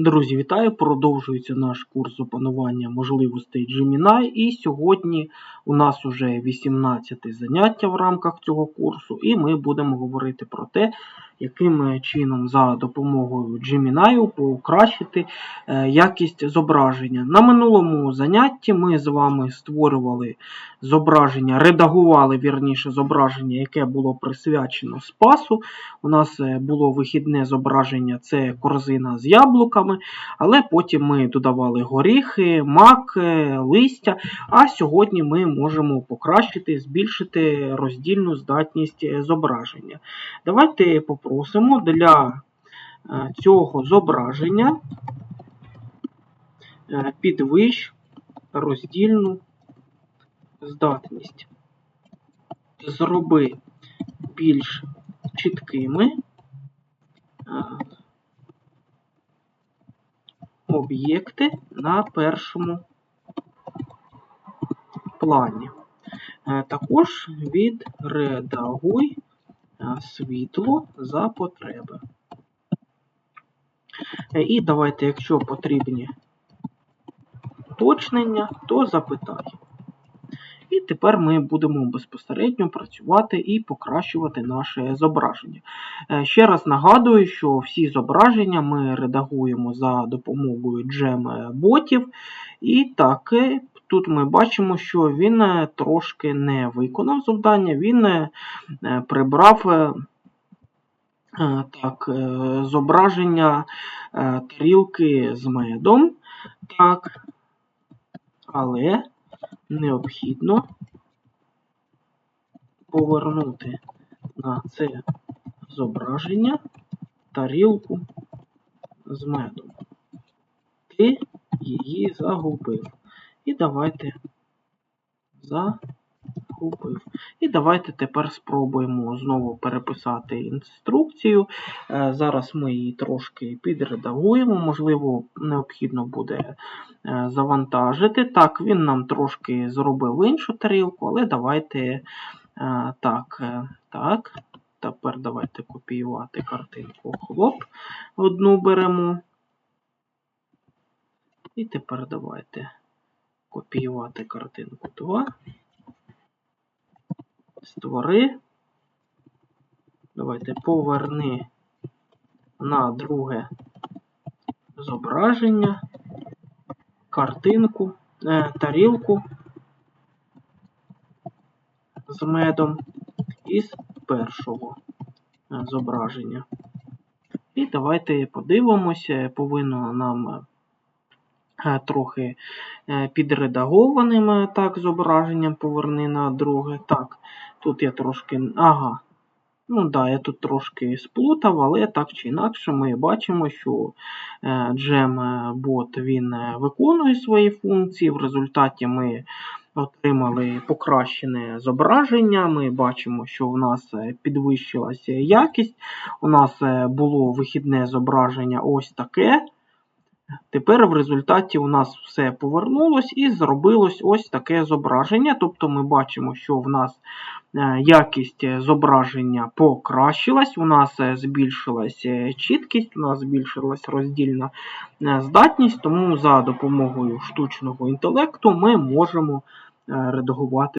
Друзі, вітаю! Продовжується наш курс опанування можливостей Gemini. І сьогодні у нас уже 18 заняття в рамках цього курсу, і ми будемо говорити про те, яким чином за допомогою Gemini покращити е, якість зображення. На минулому занятті ми з вами створювали зображення, редагували вірніше зображення, яке було присвячено спасу. У нас е, було вихідне зображення це корзина з яблуками, але потім ми додавали горіхи, мак, е, листя. А сьогодні ми можемо покращити, збільшити роздільну здатність е, зображення. Давайте попросимо для е, цього зображення е, підвищ роздільну здатність. Зроби більш чіткими е, об'єкти на першому плані. Також відредагуй світло за потреби. Е, І давайте, якщо потрібні уточнення, то запитай. І тепер ми будемо безпосередньо працювати і покращувати наше зображення. Е, Ще раз нагадую, що всі зображення ми редагуємо за допомогою джем-ботів. І так, е, тут ми бачимо, що він е, трошки не виконав завдання, він е, е, прибрав так, зображення тарілки з медом. Так, але необхідно повернути на це зображення тарілку з медом. Ти її загубив. І давайте загубив. І давайте тепер спробуємо знову переписати інструкцію. Е, Зараз ми її трошки підредагуємо, можливо, необхідно буде е, завантажити. Так, він нам трошки зробив іншу тарілку, але давайте е, так, так. Тепер давайте копіювати картинку. Хлоп, одну беремо. І тепер давайте копіювати картинку 2. Створи. Давайте поверни на друге зображення, картинку, е, тарілку з медом із першого е, зображення. І давайте подивимося, повинно нам трохи е, підредагованим е, так, зображенням поверни на друге. Так, тут я трошки. Ага. Ну да, я тут трошки сплутав, але так чи інакше ми бачимо, що Gem-бот він е, виконує свої функції. В результаті ми отримали покращене зображення. Ми бачимо, що в нас е, підвищилася якість. У нас е, було вихідне зображення ось таке. Тепер в результаті у нас все повернулось і зробилось ось таке зображення. Тобто ми бачимо, що в нас е, якість зображення покращилась, у нас е, збільшилась е, чіткість, у нас збільшилась роздільна здатність, тому за допомогою штучного інтелекту ми можемо редагувати.